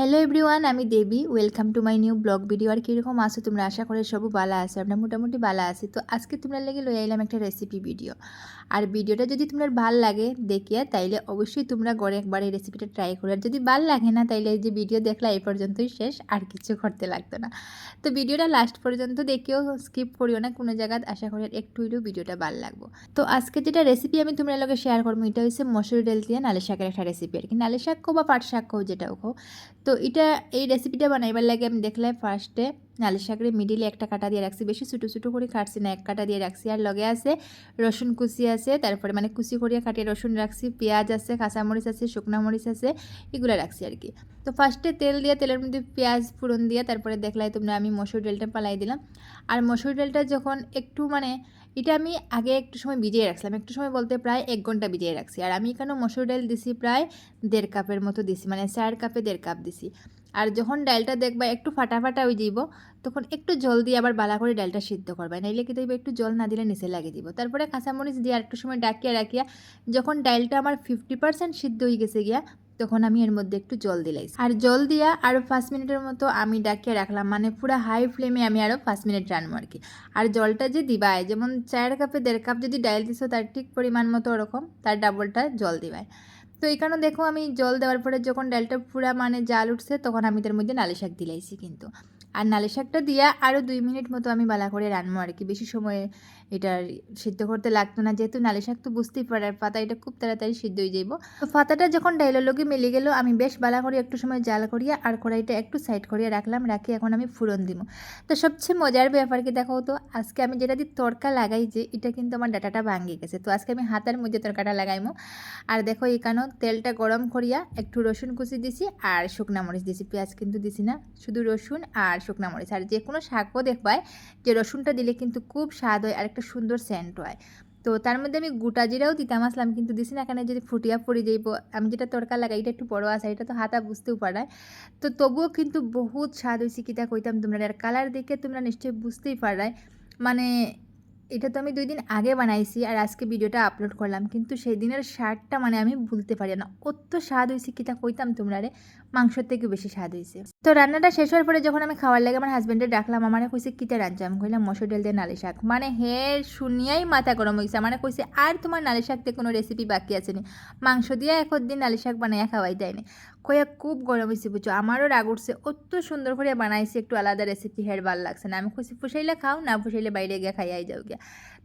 Hello everyone আমি Debi. Welcome to my new vlog video আর কীরকম আছো তোমরা? আশা করে সবও বালা আছে। আমরা মোটামুটি বালা আছি। তো আজকে তোমরা লেগে লই এলাম একটা রেসিপি ভিডিও আর ভিডিওটা যদি তোমার ভালো লাগে দেখিয়া, তাইলে অবশ্যই তোমরা ঘরে একবার এই রেসিপিটা ট্রাই করো। আর যদি ভালো লাগে না, তাইলে যে ভিডিও দেখলা এই পর্যন্তই শেষ। আর কিছু করতে লাগতো না। তো ভিডিওটা লাস্ট পর্যন্ত দেখিও স্কিপ করিও না। কোনো জায়গায় আশা করি একটু হইলেও ভিডিওটা ভালো লাগবো। তো আজকে যেটা রেসিপি আমি তোমরা লগে শেয়ার করব, এটা হচ্ছে মসুর ডাল দিয়ে নালে শাকের একটা রেসিপি আর কি নালে শাক কো বা পাট শাক কো যেটাও কো তো এটা, এই রেসিপিটা বানাইবার লাগে আমি দেখলাম ফার্স্টে নালি শাকের মিডিলে একটা কাটা দিয়ে রাখছি। বেশি ছোটো ছোটো করে কাটছি না, এক কাটা দিয়ে রাখছি। আর লগে আছে রসুন কুচি আছে, তারপরে মানে কুচি করিয়া কাটিয়ে রসুন রাখছি, পেঁয়াজ আছে, কাঁচামরিচ আছে, শুকনো মরিচ আছে, এগুলো রাখছি আর কি। তো ফার্স্টে তেল দিয়ে, তেলের মধ্যে পেঁয়াজ ফুরন দিয়ে, তারপরে দেখলাই তোমরা আমি মসুর ডালটা পালাই দিলাম। আর মসুর ডালটা যখন একটু মানে এটা আমি আগে একটু সময় ভিজিয়ে রাখছিলাম। একটু সময় বলতে প্রায় এক ঘণ্টা ভিজিয়ে রাখছি। আর আমি এখানে মসুর ডাল দিছি প্রায় দেড় কাপের মতো দিছি মানে চার কাপে দেড় কাপ দিছি। আর যখন ডালটা দেখবা একটু ফাটা ফাটা হয়ে যাইব, তখন একটু জল দিয়ে আবার বালা করে ডালটা সিদ্ধ করবে। নাইলে কি দেখবে একটু জল না দিলে নিচে লাগিয়ে দিব। তারপরে কাঁচামরিচ দিয়ে আর একটু সময় ডাকিয়া রাখিয়া, যখন ডালটা আমার ফিফটি পার্সেন্ট সিদ্ধ হয়ে গেছে গিয়া তখন আমি এর মধ্যে একটু জল দিলাই আর জল দিয়া আরও পাঁচ মিনিটের মতো আমি ডাকিয়ে রাখলাম মানে পুরো হাই ফ্লেমে আমি আরও পাঁচ মিনিট রানবো আর কি আর জলটা যে দিবায় যেমন চায়ের কাপে দেড় কাপ যদি ডাইল দিছো, তার ঠিক পরিমাণ মতো ওরকম, তার ডাবলটা জল দিবায় তো এখানে দেখো আমি জল দেওয়ার পরে যখন ডালটা পুরা মানে জাল উঠছে, তখন আমি তার মধ্যে নালি শাক দিলাইছি কিন্তু। আর নালি শাকটা দিয়া আরও দুই মিনিট মতো আমি বালা করে রানবো আর কি। বেশি সময় এটা সিদ্ধ করতে লাগতো না। যেহেতু নালি শাক তো বুঝতেই পারে আর পাতা এটা খুব তাড়াতাড়ি সিদ্ধ হয়ে যাইব। তো পাতাটা যখন ডাইলের লগে মিলে গেল, আমি বেশ বালা করে একটু সময় জাল করিয়া আর কড়াইটা একটু সাইড করিয়া রাখলাম রাখি এখন আমি ফুরন দিব। তো সবচেয়ে মজার ব্যাপার কি দেখো তো, আজকে আমি যেটা দিয়ে তরকা লাগাই যে, এটা কিন্তু আমার ডাটাটা ভাঙিয়ে গেছে। তো আজকে আমি হাতের মধ্যে তরকাটা লাগাইমো। আর দেখো এখানেও তেলটা গরম করিয়া একটু রসুন কুচি দিছি আর শুকনা মরিচ দিছি। পেঁয়াজ কিন্তু দিছি না, শুধু রসুন আর শুকনা মরিচ। আর যে কোনো শাকও দেখবায় যে রসুনটা দিলে কিন্তু খুব স্বাদ হয় আর একটা সুন্দর সেন্ট হয়। তো তার মধ্যে আমি গোটা জিরাও দিতাম, আসলাম কিন্তু দিছি না, এখানে যদি ফুটিয়া পড়ে যাইব, আমি যেটা তরকা লাগাই, এটা একটু বড় আছে, এটা তো হাতা বুঝতেও পারায় তো তবুও কিন্তু বহুত স্বাদ হয়েছে কিতা কইতাম তোমরা। আর কালার দেখে তোমরা নিশ্চয়ই বুঝতেই পারায় মানে এটা তো আমি দুই দিন আগে বানাইছি আর আজকে ভিডিওটা আপলোড করলাম। কিন্তু সেই দিনের স্বাদটা মানে আমি ভুলতে পারি না। অত স্বাদ হয়েছে কিতা কইতাম তোমরা রে? মাংসর থেকে বেশি স্বাদ হয়েছে তো রান্নাটা শেষ হওয়ার পরে যখন আমি খাওয়ার লাগে আমার হাজব্যান্ডে ডাকলাম, আমার কইছে, কিতা রাঁধছে? আমি কইলাম, মসুর ডাল দিয়ে নালি শাক। মানে হে শুনিয়াই মাথা গরম হয়েছে মানে কইছে, আর তোমার নালি শাক দিয়ে কোনো রেসিপি বাকি আছে নি? মাংস দিয়ে এক দিন নালি শাক বানাইয়া খাওয়াই দেয়নি কয়া খুব গরম হয়েছে বুঝছ? আমারও রাগ উঠছে। অত সুন্দর করে বানাইছি, একটু আলাদা রেসিপি হের ভালো লাগছে না। আমি কইছি, ফুসাইলে খাও, না ফুসাইলে বাইরে গিয়ে খাইয়াই যাও গিয়া।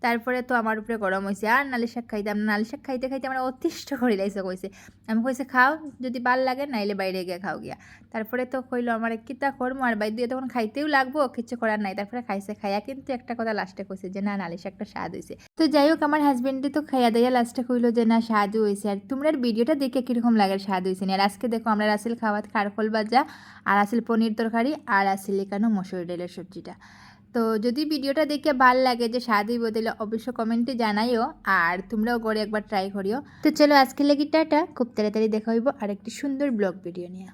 তারপরে তো আমার উপরে গরম হয়েছে আর নালি শাক খাইতাম না নালি শাক খাইতে খাইতে আমার অতিষ্ঠ করে লাগছে কইছে। আমি কইছে, খাও, যদি ভালো লাগে, নাইলে বাইরে গিয়ে খাও গিয়া। তারপরে তো কইলো আমার কিতা করব আর বাইর দিয়ে তখন খাইতেও লাগবো কিছু করার নাই। তারপরে খাইছে, খাইয়া কিন্তু একটা কথা লাস্টে কইছে যে, না নালি শাকটা স্বাদ হয়েছে তো যাই হোক, আমার হাজবেন্ডে তো খাইয়া দেয়া লাস্টে কইলো যে, না স্বাদ হয়েছে আর তোমরা ভিডিওটা দেখে কীরকম লাগে, স্বাদ হয়েছে আর আজকে দেখো আমরা আসিল খাওয়াত খারখোল ভাজা, আর আসিল পনির তরকারি, আর আসিল এখানে মসুর ডালের সবজিটা। তো যদি ভিডিওটা দেখে ভালো লাগে যে স্বাদই বদলে অবশ্য কমেন্টে জানাইও, আর তোমরাও করে একবার ট্রাই করিও। তো চলো আজকে লেগে টাটা, খুব তাড়াতাড়ি দেখা হইব আর একটি সুন্দর ব্লগ ভিডিও নিয়ে।